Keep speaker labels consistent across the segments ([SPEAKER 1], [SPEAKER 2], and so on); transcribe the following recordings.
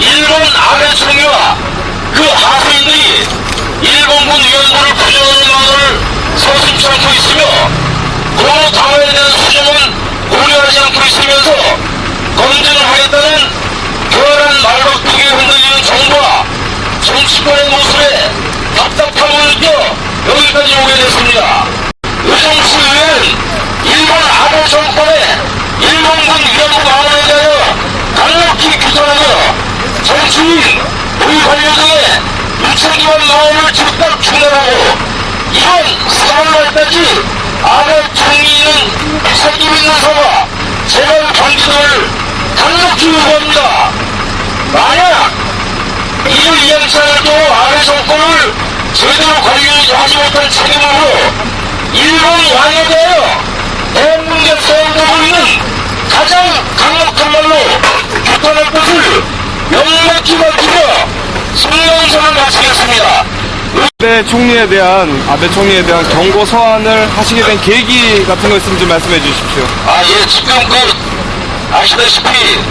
[SPEAKER 1] 일본 아베 총리와 그 하수인들이 일본군 위안부를 부정하는 마음을 서슴지 않고 있으며 고로 당화에 대한 수정은 고려하지 않고 있으면서 검증을 하겠다는 교활한 말박두기에 흔들리는 정부와 정치권의 모습에 답답함을 느껴 여기까지 오게 됐습니다. 의정수 의회는 일본 아베 정권의 일본군 위안부 방어에 대하여 강력히 규탄하며 정치인, 우리 관료 등의 무책임한 마음을 즉각 중단하고 이번 3월말까지 아베 총리는 사과, 재발 방지 등을 강력히 요구합니다. 만약 이를 이양차에도 아베 정권을 제대로 관리하지 못한 책임으로 일본 왕에 대하여 대한민국에 사용되고 있는 가장 강력한 말로 규탄할 것을 명백히 밝히며 성명서를 마치겠습니다.
[SPEAKER 2] 아베 총리에 대한 아베 총리에 대한 경고 서한을 하시게 된 계기 같은 거 있으면 좀 말씀해 주십시오.
[SPEAKER 1] 아, 예, 지금 그, 아시다시피,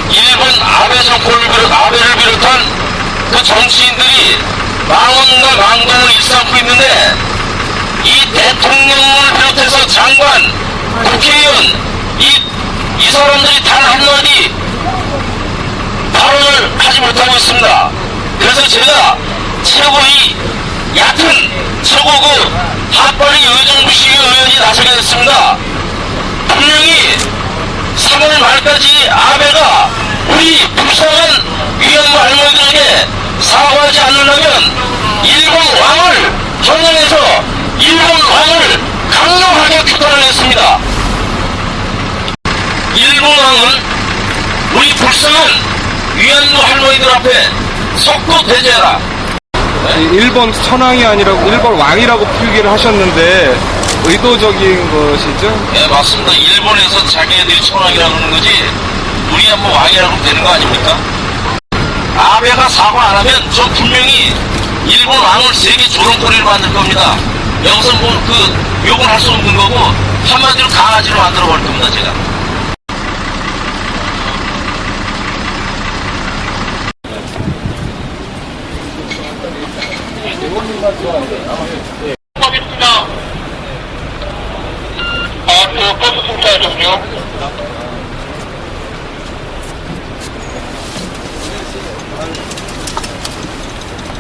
[SPEAKER 1] 일본 아베 정권을 비롯, 아베를 비롯한 그 정치인들이 망언과 망동을 일삼고 있는데, 이 대통령을 비롯해서 장관, 국회의원, 이, 이 사람들이 단 한마디 발언을 하지 못하고 있습니다. 그래서 제가 최고의 얕은 최고급 핫바리 의정부 시 의원이 나서게 됐습니다. 분명히 3월 말까지 아베가 우리 불쌍한 위안부 할머니들에게 사과하지 않으려면 일본 왕을 겨냥해서 일본 왕을 강력하게 규탄을 했습니다. 일본 왕은 우리 불쌍한 위안부 할머니들 앞에 석고 대제해라.
[SPEAKER 2] 일본 천황이 아니라고 일본 왕이라고 표기를 하셨는데 의도적인 것이죠?
[SPEAKER 1] 네, 맞습니다. 일본에서 자기네들이 천황이라고 그러는 거지, 우리 한번 왕이라고 하면 되는 거 아닙니까? 아베가 사과 안 하면 저 분명히 일본 왕을 세계 조롱거리를 만들 겁니다. 여기서 뭐 그 욕을 할수 없는 거고, 한마디로 강아지로 만들어 버릴 겁니다, 제가. 하겠습니다. 아, 그 버스 승차하셨군요.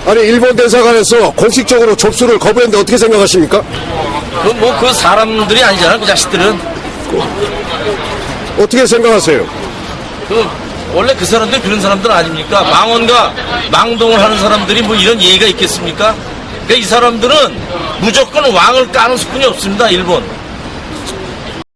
[SPEAKER 3] 아니 일본 대사관에서 공식적으로 접수를 거부했는데 어떻게 생각하십니까?
[SPEAKER 4] 그 뭐 그 사람들이 아니잖아 그 자식들은
[SPEAKER 3] 어떻게 생각하세요?
[SPEAKER 4] 그 원래 그 사람들 그런 사람들 아닙니까? 망언과 망동을 하는 사람들이 뭐 이런 예의가 있겠습니까? 그러니까 이 사람들은 무조건 왕을 까는 수준이 없습니다 일본